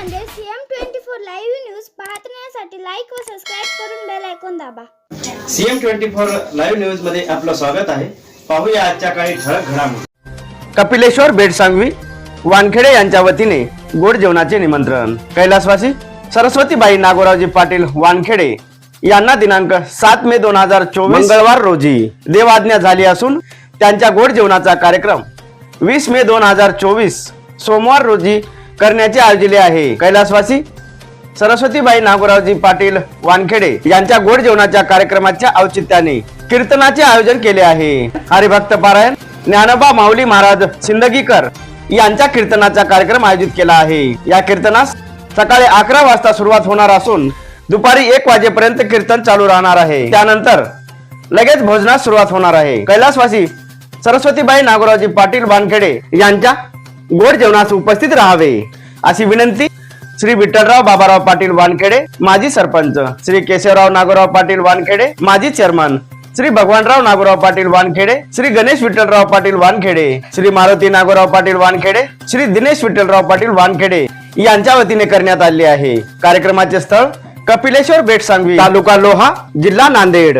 Nanded CM twenty four live news पाहण्यासाठी like व subscribe करून बेल ऐकून दाबा. सीएम ट्वेंटी फोर लाईव्ह न्यूजमध्ये आपलं स्वागत आहे. पाहूया आजच्या काही ठळक घडामोडी. कपिलेश्वर बेट सांगवी वानखेडे यांच्या वतीने गोड जेवणाचे निमंत्रण. कैलासवासी सरस्वतीबाई नागोरावजी पाटील वानखेडे यांना दिनांक सात मे दोन हजार चोवीस मंगळवार रोजी देवाज्ञा झाली असून त्यांच्या गोड जेवणाचा कार्यक्रम वीस मे दोन हजार चोवीस सोमवार रोजी करण्याचे आयोजले आहे. कैलासवासी सरस्वतीबाई नागोरावजी पाटील वानखेडे यांच्या गोड जेवणाच्या कार्यक्रमाच्या औचित्याने कीर्तनाचे आयोजन केले आहे. हरिभक्त पारायण ज्ञानोबा माऊली महाराज सिंदगीकर यांच्या कीर्तनाचा कार्यक्रम आयोजित केला आहे. या कीर्तनास सकाळी अकरा वाजता सुरुवात होणार असून दुपारी एक वाजेपर्यंत कीर्तन चालू राहणार आहे. त्यानंतर लगेच भोजनास सुरुवात होणार आहे. कैलासवासी सरस्वतीबाई नागोरावजी पाटील वानखेडे यांच्या गोड जेवणास उपस्थित राहावे अशी विनंती श्री विठ्ठलराव बाबाराव पाटील वानखेडे माजी सरपंच श्री केशवराव नागोराव पाटील वानखेडे माजी चेअरमन श्री भगवानराव नागोराव पाटील वानखेडे श्री गणेश विठ्ठलराव पाटील वानखेडे श्री मारुती नागोराव पाटील वानखेडे श्री दिनेश विठ्ठलराव पाटील वानखेडे यांच्या वतीने करण्यात आले आहे. कार्यक्रमाचे स्थळ कपिलेश्वर बेट सांगवी तालुका लोहा जिल्हा नांदेड.